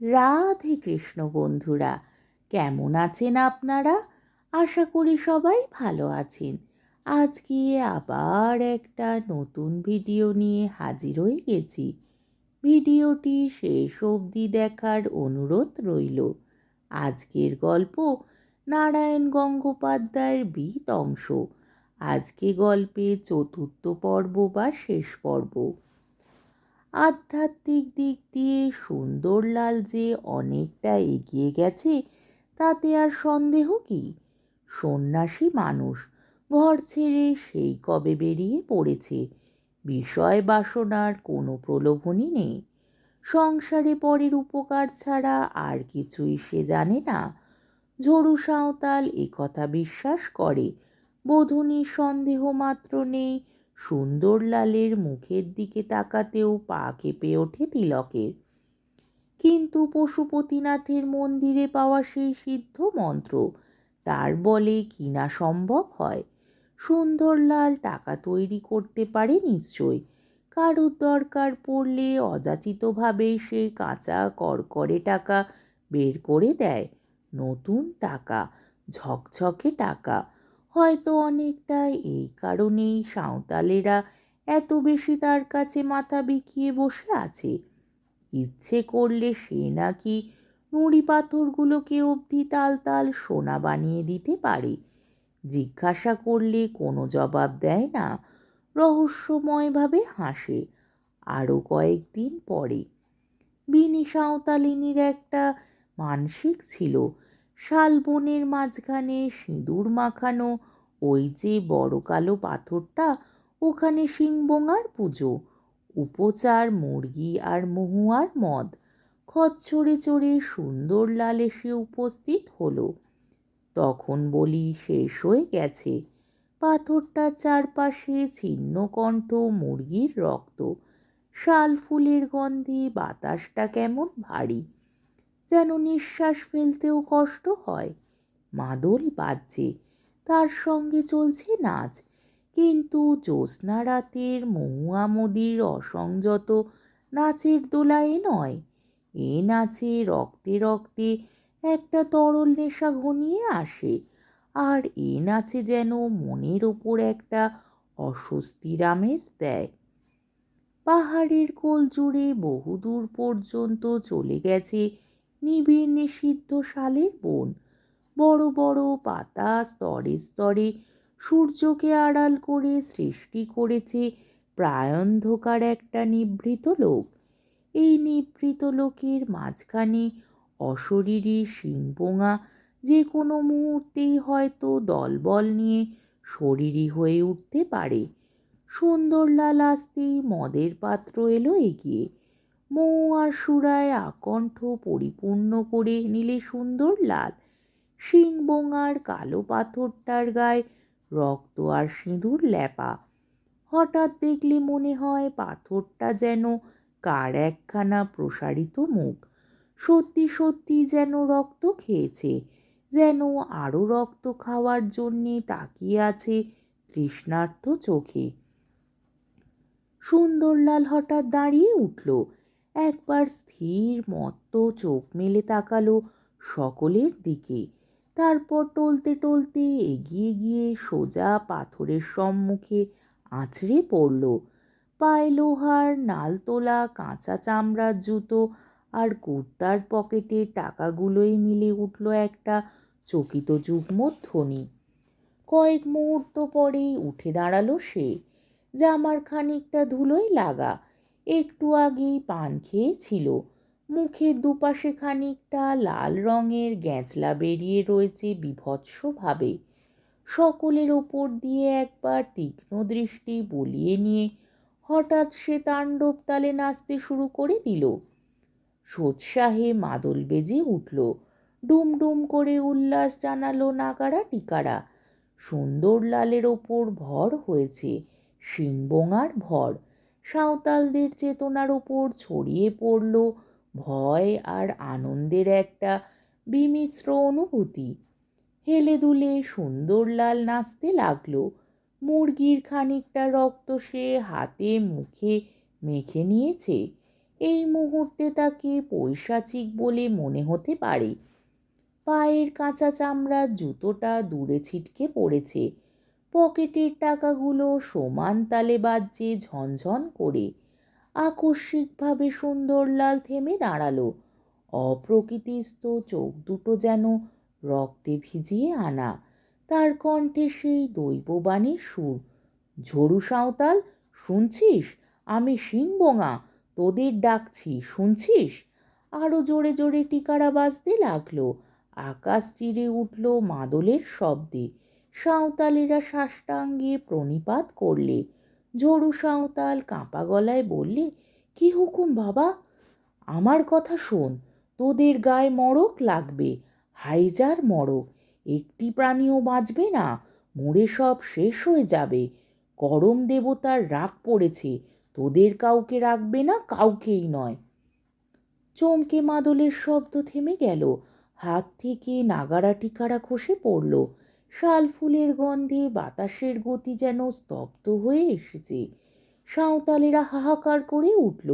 রাধে কৃষ্ণ বন্ধুরা, কেমন আছেন আপনারা? আশা করি সবাই ভালো আছেন। আজকে আবার একটা নতুন ভিডিও নিয়ে হাজির হয়ে গেছি। ভিডিওটি শেষ অবধি দেখার অনুরোধ রইল। আজকের গল্প নারায়ণ গঙ্গোপাধ্যায়ের বিত অংশ। আজকে গল্পে চতুর্থ পর্ব বা শেষ পর্ব। আধ্যাত্মিক দিক দিয়ে সুন্দরলাল যে অনেকটা এগিয়ে গেছে, তাতে আর সন্দেহ কি? সন্ন্যাসী মানুষ ঘর ছেড়ে সেই কবে বেরিয়ে পড়েছে? বিষয় বাসনার কোনো প্রলোভনই নেই। সংসারে পরের উপকার ছাড়া আর কিছুই সে জানে না। ঝড়ু সাঁওতাল একথা বিশ্বাস করে বধূনির সন্দেহ মাত্র নেই সুন্দরলালের মুখের দিকে তাকাতেও পা কেঁপে ওঠে তিলকের। কিন্তু পশুপতিনাথের মন্দিরে পাওয়া সেই সিদ্ধ মন্ত্র তার বলে কিনা সম্ভব হয়? সুন্দরলাল টাকা তৈরি করতে পারে নিশ্চয়। কারুর দরকার পড়লে অযাচিতভাবে সে কাঁচা করকরে টাকা বের করে দেয়। নতুন টাকা, ঝকঝকে টাকা হয়তো অনেকটা এই কারণেই সাঁওতালেরা এত বেশি তার কাছে মাথা বিকিয়ে বসে আছে। ইচ্ছে করলে সে নাকি নুড়ি পাথরগুলোকে অবধি তাল তাল সোনা বানিয়ে দিতে পারে। জিজ্ঞাসা করলে কোনো জবাব দেয় না। রহস্যময়ভাবে হাসে। আরও কয়েকদিন পরে। বিনি সাঁওতালিনীর একটা মানসিক ছিল। শালবনের মাঝখানে সিঁদুর মাখানো, ওই যে বড় কালো পাথরটা, ওখানে সিংবঙ্গার পুজো, উপচার মুরগি আর মহুয়ার মদ। খচ্চরে চড়ে সুন্দর লাল এসে উপস্থিত হলো। তখন বলি, শেষ হয়ে গেছে। পাথরটার চারপাশে ছিন্ন কণ্ঠ, মুরগির রক্ত। শাল ফুলের গন্ধে বাতাসটা কেমন ভারী। যেন নিঃশ্বাস ফেলতেও কষ্ট হয়। মাদল বাজছে। তার সঙ্গে চলছে নাচ। কিন্তু জ্যোৎস্না রাতের মহুয়া মোদির অসংযত নাচের দোলায় নয়। এ নাচে রক্তে রক্তে একটা তরল নেশা ঘনিয়ে আসে। আর এ নাচে যেন মনের ওপর একটা অস্বস্তির আমেজ দেয়। পাহাড়ের কোল জুড়ে বহুদূর পর্যন্ত চলে গেছে নিবিড় নিষিদ্ধ শালের বন। বড় বড় পাতা স্তরে স্তরে সূর্যকে আড়াল করে সৃষ্টি করেছে প্রায়ন্ধকার একটা নিভৃত লোক। এই নিভৃত লোকের মাঝখানে অশরীরী শিংপোঙা যে কোনো মুহূর্তেই হয়তো দলবল নিয়ে শরীরই হয়ে উঠতে পারে। সুন্দরলাল আসতেই মদের পাত্র এলো এগিয়ে। মৌ আর সুরায় আকণ্ঠ পরিপূর্ণ করে নিলে সুন্দর লাল। শিংবোঙার কালো পাথরটার গায়ে রক্ত আর সিঁদুর ল্যাপা হঠাৎ দেখলে মনে হয় পাথরটা যেন কার একখানা প্রসারিত মুখ। সত্যি সত্যি যেন রক্ত খেয়েছে, যেন আরও রক্ত খাওয়ার জন্যে তাকিয়ে আছে তৃষ্ণার্থ চোখে। সুন্দরলাল হঠাৎ দাঁড়িয়ে উঠল। একবার স্থির মত্ত চোখ মেলে তাকালো সকলের দিকে। তারপর টলতে টলতে এগিয়ে গিয়ে সোজা পাথরের সম্মুখে আছড়ে পড়ল। পায়ে লোহার নাল তোলা কাঁচা চামড়ার জুতো আর কুর্তার পকেটে টাকাগুলোই মিলে উঠল একটা চকিত যুগ্ম ধ্বনি। কয়েক মুহূর্ত পরেই উঠে দাঁড়াল সে। জামার খানিকটা ধুলোই লাগা। একটু আগেই পান খেয়েছিল। মুখের দুপাশে খানিকটা লাল রঙের গ্যাঁচলা বেরিয়ে রয়েছে বিভৎসভাবে। সকলের ওপর দিয়ে একবার তীক্ষ্ণ দৃষ্টি বলিয়ে নিয়ে হঠাৎ সে তাণ্ডব তালে নাচতে শুরু করে দিল। সোৎসাহে মাদল বেজে উঠল। ডুম ডুম করে উল্লাস জানালো নাগারা টিকারা। সুন্দরলালের ওপর ভর হয়েছে, সিংবোঙার ভর। সাঁওতালদের চেতনার ওপর ছড়িয়ে পড়ল ভয় আর আনন্দের একটা বিমিশ্র অনুভূতি। হেলে দুলে সুন্দরলাল নাচতে লাগল। মুরগির খানিকটা রক্ত সে হাতে মুখে মেখে নিয়েছে। এই মুহূর্তে তাকে পৈশাচিক বলে মনে হতে পারে। পায়ের কাঁচা চামড়ার জুতোটা দূরে ছিটকে পড়েছে। পকেটের টাকাগুলো সমান তালে বাজছে ঝনঝন করে। আকস্মিকভাবে সুন্দরলাল থেমে দাঁড়াল। অপ্রকৃতিস্থ চোখ দুটো যেন রক্তে ভিজিয়ে আনা। তার কণ্ঠে সেই দৈববাণীর সুর ঝরু সাঁওতাল, শুনছিস? আমি সিংবোঙা তোদের ডাকছি, শুনছিস? আরও জোরে জোরে টিকারা বাজতে লাগল। আকাশ চিরে উঠল মাদলের শব্দে। সাঁওতালেরা সাষ্টাঙ্গে প্রণিপাত করলে। ঝরু সাঁওতাল কাঁপা গলায় বললে, কি হুকুম বাবা? আমার কথা শোন, তোদের গায়ে মড়ক লাগবে, হাইজার মড়ক। একটি প্রাণীও বাঁচবে না, মরে সব শেষ হয়ে যাবে। করম দেবতার রাগ পড়েছে, তোদের কাউকে রাখবে না, কাউকেই নয়। চমকে মাদলের শব্দ থেমে গেল। হাত থেকে নাগারা টিকারা খসে পড়ল। শাল ফুলের গন্ধে বাতাসের গতি যেন স্তব্ধ হয়ে এসেছে। সাঁওতালেরা হাহাকার করে উঠল।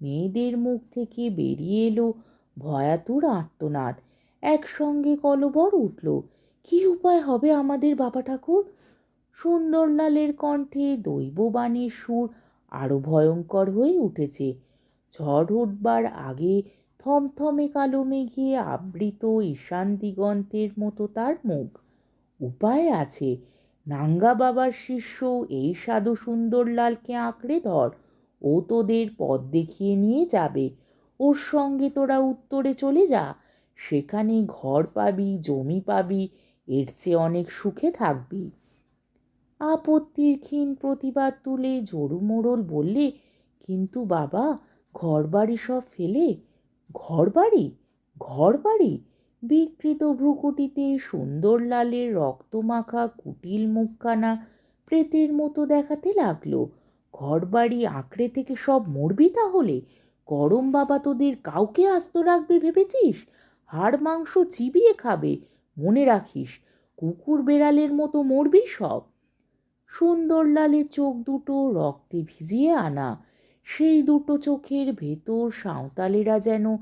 মেয়েদের মুখ থেকে বেরিয়ে এলো ভয়াতুর আত্মনাদ একসঙ্গে কলবর উঠল, কি উপায় হবে আমাদের বাবা ঠাকুর? সুন্দরলালের কণ্ঠে দৈববাণীর সুর আরও ভয়ঙ্কর হয়ে উঠেছে। ঝড় উঠবার আগে থমথমে কালো মেঘে আবৃত ঈশান দিগন্তের মতো তার মুখ। উপায় আছে। নাঙ্গা বাবার শিষ্য, এই সাধু সুন্দরলালকে আঁকড়ে ধর, ও তোদের পথ দেখিয়ে নিয়ে যাবে। ওর সঙ্গে তোরা উত্তরে চলে যা, সেখানে ঘর পাবি, জমি পাবি, এর চেয়ে অনেক সুখে থাকবি আপত্তির ক্ষীণ প্রতিবাদ তুলে ঝড়ু মোড়ল বললে, কিন্তু বাবা ঘর বাড়ি সব ফেলে? ঘর বাড়ি ঘর বাড়ি বিকৃত ভ্রুকুটিতে সুন্দর লালের রক্তমাখা কুটিল মুখখানা প্রেতের মতো দেখাতে লাগল। ঘর বাড়ি আঁকড়ে থেকে সব মরবি তাহলে? গরম বাবা তোদের কাউকে আস্ত রাখবে ভেবেছিস? হাড় মাংস চিবিয়ে খাবে, মনে রাখিস। কুকুর বেড়ালের মতো মরবি সব। সুন্দরলালের চোখ দুটো রক্তে ভিজিয়ে আনা। সেই দুটো চোখের ভেতর সাঁওতালেরা যেন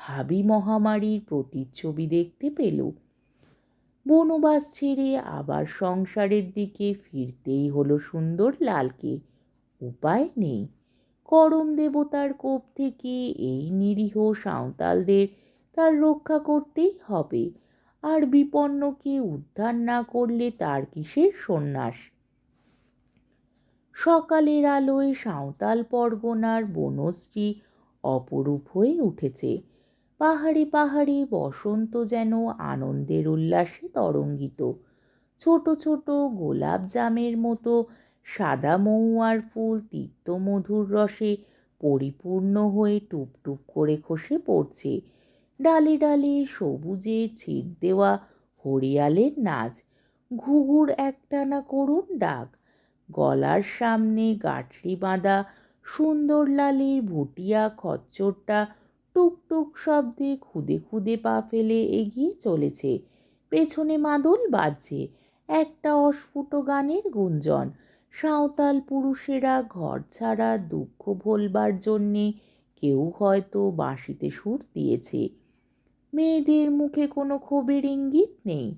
ভাবি মহামারীর প্রতিচ্ছবি দেখতে পেল। বনবাস ছেড়ে আবার সংসারের দিকে ফিরতেই হলো সুন্দর লালকে। উপায় নেই। করম দেবতার কোপ থেকে এই নিরীহ সাঁওতালদের তার রক্ষা করতেই হবে। আর বিপন্নকে উদ্ধার না করলে তার কিসের সন্ন্যাস? সকালের আলোয় সাঁওতাল পরগনার বনশ্রী অপরূপ হয়ে উঠেছে। পাহাড়ে পাহাড়ে বসন্ত যেন আনন্দের উল্লাসে তরঙ্গিত। ছোট ছোট গোলাপ জামের মতো সাদা মহুয়ার ফুল তিক্ত মধুর রসে পরিপূর্ণ হয়ে টুপটুপ করে খসে পড়ছে। ডালে ডালে সবুজের ছিট দেওয়া হরিয়ালের নাচ, ঘুঘুর একটানা করুণ ডাক, গলার সামনে গাঁটরি বাঁধা সুন্দর লালের ভুটিয়া খচ্চরটা টুকটুক শব্দে খুদে খুদে পা ফেলে এগিয়ে চলেছে। পেছনে মাদল বাজছে। একটা অস্ফুট গানের গুঞ্জন। সাঁওতাল পুরুষেরা ঘর ছাড়া দুঃখ ভোলবার জন্যে কেউ হয়তো বাঁশিতে সুর দিয়েছে। মেয়েদের মুখে কোনো ক্ষোভের ইঙ্গিত নেই।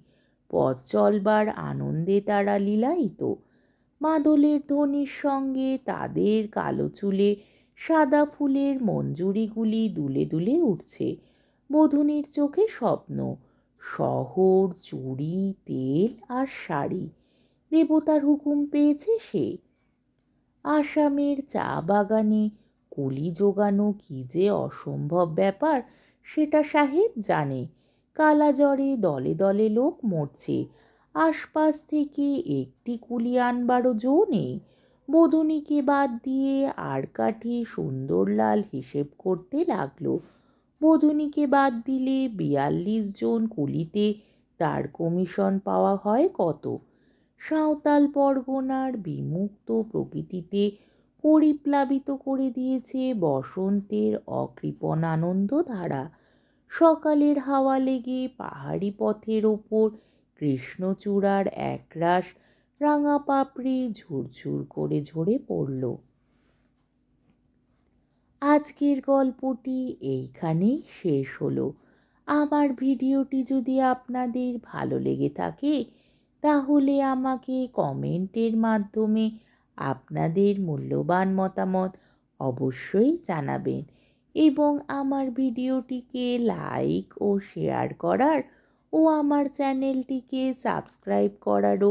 পথ চলবার আনন্দে তারা লীলায়িত। মাদলের ধ্বনির সঙ্গে তাদের কালো চুলে সাদা ফুলের মঞ্জুরিগুলি দুলে দুলে উঠছে। বধূনির চোখে স্বপ্ন, শহর, চুড়ি, তেল আর শাড়ি। দেবতার হুকুম পেয়েছে সে। আসামের চা বাগানে কুলি জোগানো কি যে অসম্ভব ব্যাপার সেটা সাহেব জানে। কালা জ্বরে দলে দলে লোক মরছে। আশপাশ থেকে একটি কুলি আনবারও জো নেই। বধূনিকে বাদ দিয়ে আর কাঠি সুন্দরলাল হিসেব করতে লাগল। বধূনিকে বাদ দিলে বিয়াল্লিশ জন কুলিতে তার কমিশন পাওয়া হয় কত? সাঁওতাল পরগনার বিমুক্ত প্রকৃতিতে পরিপ্লাবিত করে দিয়েছে বসন্তের অকৃপণ আনন্দ ধারা। সকালের হাওয়া লেগে পাহাড়ি পথের ওপর কৃষ্ণচূড়ার একরাশ রাঙা পাপড়ি ঝুরঝুর করে ঝরে পড়ল। আজকের গল্পটি এইখানেই শেষ হলো। আমার ভিডিওটি যদি আপনাদের ভালো লেগে থাকে, তাহলে আমাকে কমেন্টের মাধ্যমে আপনাদের মূল্যবান মতামত অবশ্যই জানাবেন এবং আমার ভিডিওটিকে লাইক ও শেয়ার করার ও আমার চ্যানেলটিকে সাবস্ক্রাইব করারও